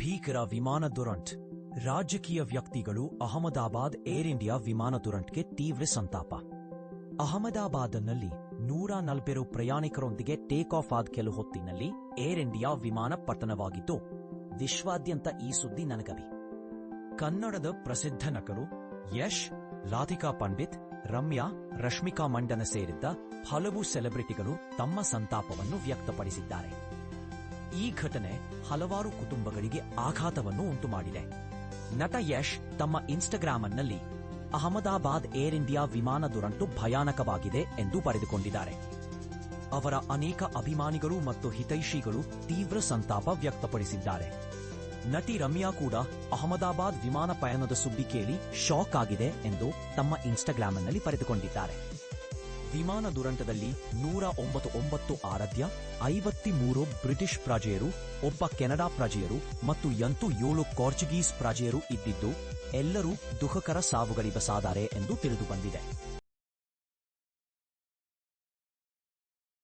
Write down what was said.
ಭೀಕರ ವಿಮಾನ ದುರಂಟ್. ರಾಜಕೀಯ ವ್ಯಕ್ತಿಗಳು ಅಹಮದಾಬಾದ್ ಏರ್ ಇಂಡಿಯಾ ವಿಮಾನ ದುರಂಟ್ಗೆ ತೀವ್ರ ಸಂತಾಪ. ಅಹಮದಾಬಾದ್ನಲ್ಲಿ ನೂರ ನಲವತ್ತು ಪ್ರಯಾಣಿಕರೊಂದಿಗೆ ಟೇಕ್ ಆಫ್ ಆದ ಕೆಲ ಹೊತ್ತಿನಲ್ಲಿ ಏರ್ ಇಂಡಿಯಾ ವಿಮಾನ ಪತನವಾಗಿದ್ದು, ವಿಶ್ವಾದ್ಯಂತ ಈ ಸುದ್ದಿ ನನಗವಿ ಕನ್ನಡದ ಪ್ರಸಿದ್ಧ ನಕರು ಯಶ್, ರಾಧಿಕಾ ಪಂಡಿತ್, ರಮ್ಯಾ, ರಶ್ಮಿಕಾ ಮಂಡನ ಸೇರಿದ್ದ ಹಲವು ಸೆಲೆಬ್ರಿಟಿಗಳು ತಮ್ಮ ಸಂತಾಪವನ್ನು ವ್ಯಕ್ತಪಡಿಸಿದ್ದಾರೆ. ಈ ಘಟನೆ ಹಲವಾರು ಕುಟುಂಬಗಳಿಗೆ ಆಘಾತವನ್ನು ಉಂಟುಮಾಡಿದೆ. ನಟ ಯಶ್ ತಮ್ಮ ಇನ್ಸ್ಟಾಗ್ರಾಂನಲ್ಲಿ ಅಹಮದಾಬಾದ್ ಏರ್ ಇಂಡಿಯಾ ವಿಮಾನ ದುರಂತು ಭಯಾನಕವಾಗಿದೆ ಎಂದು ಬರೆದುಕೊಂಡಿದ್ದಾರೆ. ಅವರ ಅನೇಕ ಅಭಿಮಾನಿಗಳು ಮತ್ತು ಹಿತೈಷಿಗಳು ತೀವ್ರ ಸಂತಾಪ ವ್ಯಕ್ತಪಡಿಸಿದ್ದಾರೆ. ನಟಿ ರಮ್ಯಾ ಕೂಡ ಅಹಮದಾಬಾದ್ ವಿಮಾನ ಪಯಣದ ಸುದ್ದಿ ಕೇಳಿ ಶಾಕ್ ಆಗಿದೆ ಎಂದು ತಮ್ಮ ಇನ್ಸ್ಟಾಗ್ರಾಂನಲ್ಲಿ ಬರೆದುಕೊಂಡಿದ್ದಾರೆ. ವಿಮಾನ ದುರಂತದಲ್ಲಿ ನೂರ ಒಂಬತ್ತು ಒಂಬತ್ತು ಆರಾಧ್ಯ, ಐವತ್ತಿಮೂರು ಬ್ರಿಟಿಷ್ ಪ್ರಜೆಯರು, ಒಬ್ಬ ಕೆನಡಾ ಪ್ರಜೆಯರು ಮತ್ತು ಎಂಟು ಏಳು ಪೋರ್ಚುಗೀಸ್ ಪ್ರಜೆಯರು ಇದ್ದಿದ್ದು ಎಲ್ಲರೂ ದುಃಖಕರ ಸಾವುಗಳಿಬಸಾದಾರೆ ಎಂದು ತಿಳಿದುಬಂದಿದೆ.